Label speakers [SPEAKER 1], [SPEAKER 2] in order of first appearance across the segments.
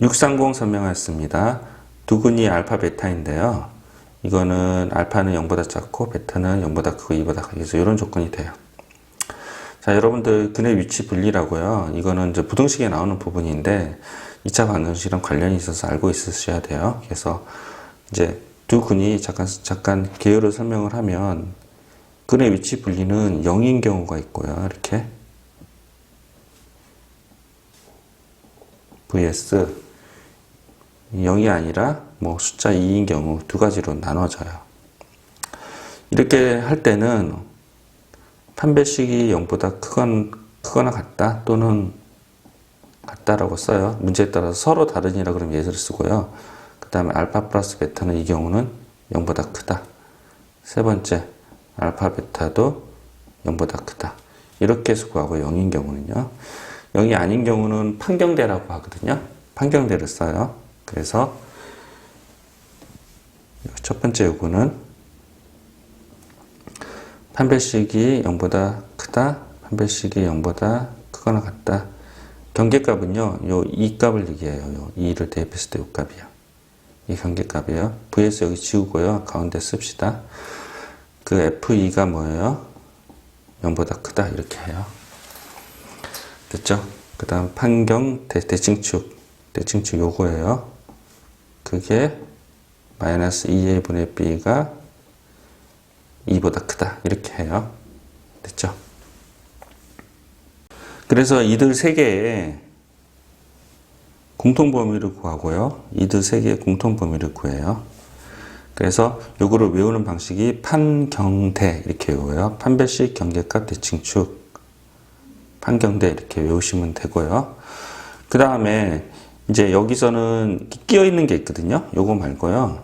[SPEAKER 1] 630 설명하였습니다. 두근이 알파 베타인데요. 이거는 알파는 0보다 작고 베타는 0보다 크고 2보다 크고 그래서 이런 조건이 돼요. 자, 여러분들 근의 위치 분리라고요. 이거는 이제 부등식에 나오는 부분인데 2차 방정식이랑 관련이 있어서 알고 있으셔야 돼요. 그래서 이제 두 근이 잠깐 잠깐 개요를 설명을 하면 근의 위치 분리는 0인 경우가 있고요. 이렇게 vs 0이 아니라 뭐 숫자 2인 경우 두 가지로 나눠져요. 이렇게 할 때는 판별식이 0보다 크건, 크거나 같다 또는 같다라고 써요. 문제에 따라서 서로 다른이라 그러면 예를 쓰고요. 그 다음에 알파 플러스 베타는 이 경우는 0보다 크다. 세 번째, 알파 베타도 0보다 크다. 이렇게 해서 구하고 0인 경우는요. 0이 아닌 경우는 판경대라고 하거든요. 판경대를 써요. 그래서 첫 번째 요구는 판별식이 0보다 크다. 판별식이 0보다 크거나 같다. 경계값은요. 요 2값을 얘기해요. 요 2를 대입했을 때 요 값이요. 이 경계값이에요. vs 여기 지우고요. 가운데 씁시다. 그 f2가 뭐예요? 0보다 크다. 이렇게 해요. 됐죠? 그 다음 판경 대, 대칭축. 대칭축 요거예요. 그게 마이너스 2a 분의 b가 2보다 크다. 이렇게 해요. 됐죠? 그래서 이들 세 개의 공통 범위를 구하고요. 이들 세 개의 공통 범위를 구해요. 그래서 요거를 외우는 방식이 판경대 이렇게 외워요. 판별식 경계값 대칭축 판경대 이렇게 외우시면 되고요. 그 다음에 이제 여기서는 끼어 있는 게 있거든요. 요거 말고요.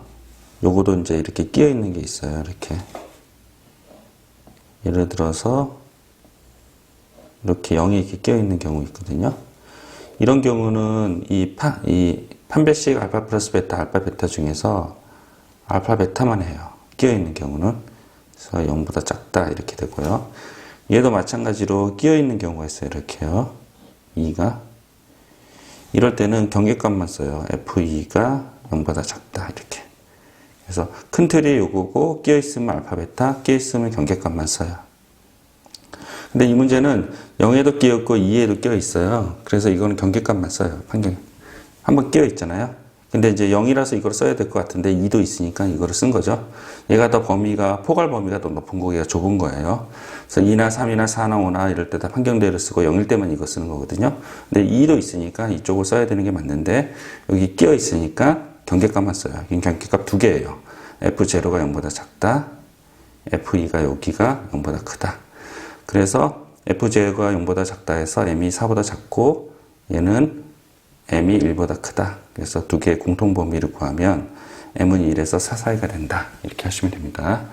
[SPEAKER 1] 요거도 이제 이렇게 끼어 있는 게 있어요. 이렇게 예를 들어서 이렇게 0이 이렇게 끼어 있는 경우 있거든요. 이런 경우는 이, 파, 이 판별식 알파 플러스 베타, 알파 베타 중에서 알파 베타만 해요. 끼어 있는 경우는. 그래서 0보다 작다 이렇게 되고요. 얘도 마찬가지로 끼어 있는 경우가 있어요. 이렇게요. 2가. 이럴 때는 경계값만 써요. F2가 0보다 작다 이렇게. 그래서 큰 틀이 요거고 끼어 있으면 알파 베타, 끼어 있으면 경계값만 써요. 근데 이 문제는 0에도 끼어 있고 2에도 끼어 있어요. 그래서 이거는 경계값만 써요. 판경. 한번 끼어 있잖아요. 근데 이제 0이라서 이걸 써야 될 것 같은데 2도 있으니까 이거를 쓴 거죠. 얘가 더 범위가 포괄 범위가 더 높은 거기가 좁은 거예요. 그래서 2나 3이나 4나 5나 이럴 때 다 판경대를 쓰고 0일 때만 이거 쓰는 거거든요. 근데 2도 있으니까 이쪽을 써야 되는 게 맞는데 여기 끼어 있으니까 경계값만 써요. 이 경계값 두 개예요. F0가 0보다 작다. F2가 여기가 0보다 크다. 그래서 F0가 0보다 작다 해서 M이 4보다 작고 얘는 M이 1보다 크다. 그래서 두 개의 공통 범위를 구하면 M은 1에서 4 사이가 된다. 이렇게 하시면 됩니다.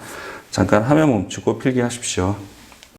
[SPEAKER 1] 잠깐 화면 멈추고 필기하십시오.